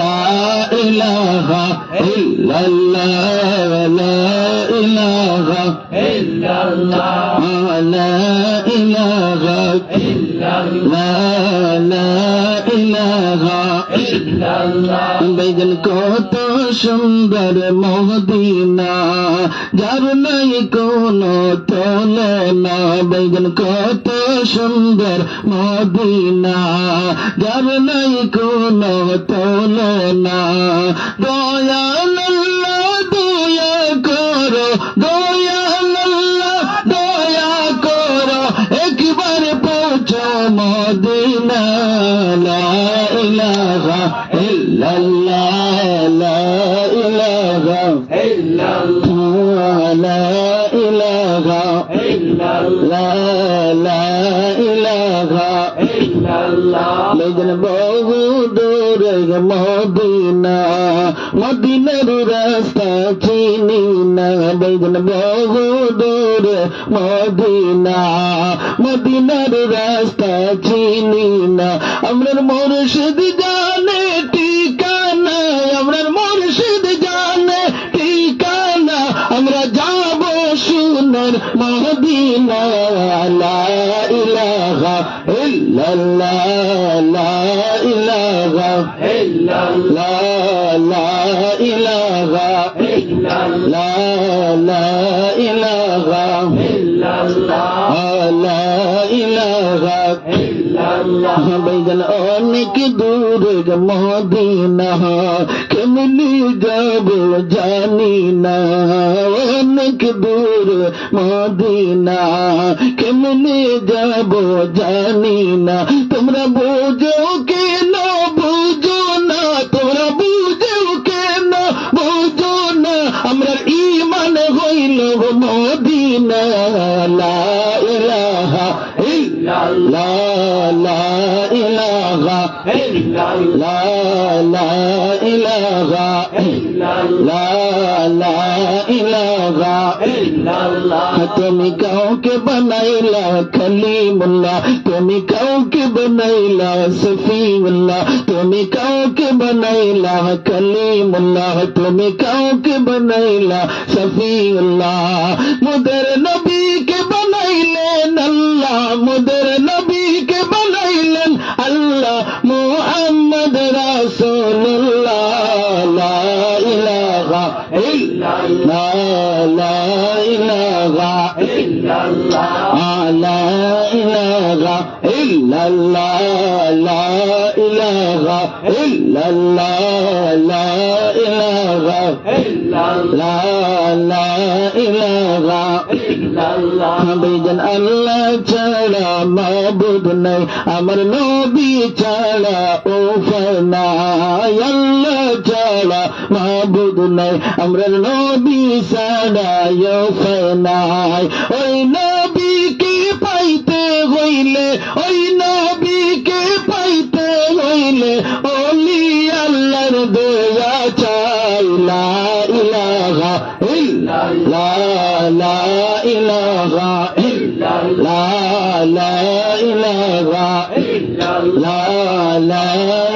لا إله إلا الله لا إله إلا الله لا إله إلا الله لا إله إلا الله. بيد الكتب সুন্দর মদিনা, যার নাই কোনো তুলনা বেগুন কত সুন্দর মদিনা, যার নাই কোন তুলনা দয়াল দয়া করো দয়াল বেদন বহু দূরে মদিনা মদিনার রাস্তা চিনি না বেদন বহু দূরে মদিনা মদিনার রাস্তা চিনি না আমরার মুর্শিদ জানে نبينا لا إله إلا الله. لا إله إلا الله. لا إله إلا الله. لا إله إلا الله. बैगन आने की दूर मदीना, के मिली जब जानी नक दूर मदीना, के मिली जब जानी ना। तुमरा बोल إلا الله لا لا إله إلا الله لا لا إله إلا الله لا لا إله إلا الله তুমি কাউকে বানাইলা খলিমুল্লাহ তুমি কাউকে বানাইলা সফিউল্লাহ তুমি কাউকে বানাইলা খলিমুল্লাহ তুমি কাউকে বানাইলা সফিউল্লাহ মুদের নবীকে ইলাহা ইল্লাল্লাহ লা ইলাহা إلا الله لا إله إلا الله لا إله إلا الله لا إله إلا الله لا لا إله إلا الله বেজন আল্লাহ ছাড়া মাবুদ নাই আমার নবী ছাড়া ও নাই আল্লাহ ছাড়া মাহবুদ নাই। আমরা নবী ছাড়া নাই। ওই নবীকে পাইতে হইলে, ওই নবীকে পাইতে হইলে অলি আল্লাহর দেয়া চাই। লা ইলাহা ইল্লা লা ইলাহা ইল্লা লা ইলাহা ইল্লা লা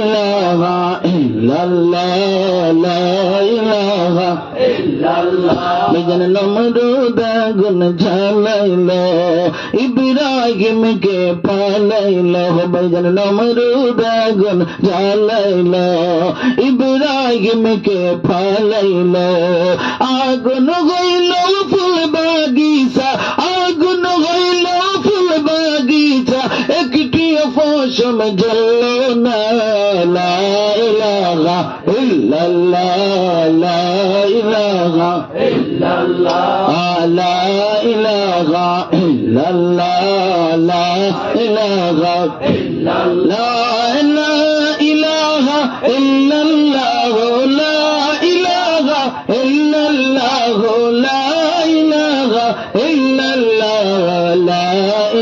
ইলাহা মিজান নমরুদ আগুন ঝালাইল ইব্রাহিমকে পালাইল। মিজান নমরুদ আগুন ঝালাইল ইব্রাহিমকে পালাইল। আগুন গইল فوش مجلنا. آه، لا إله إلا الله. لا إله إلا الله. لا إله إلا الله. لا إله إلا الله. لا إله إلا الله.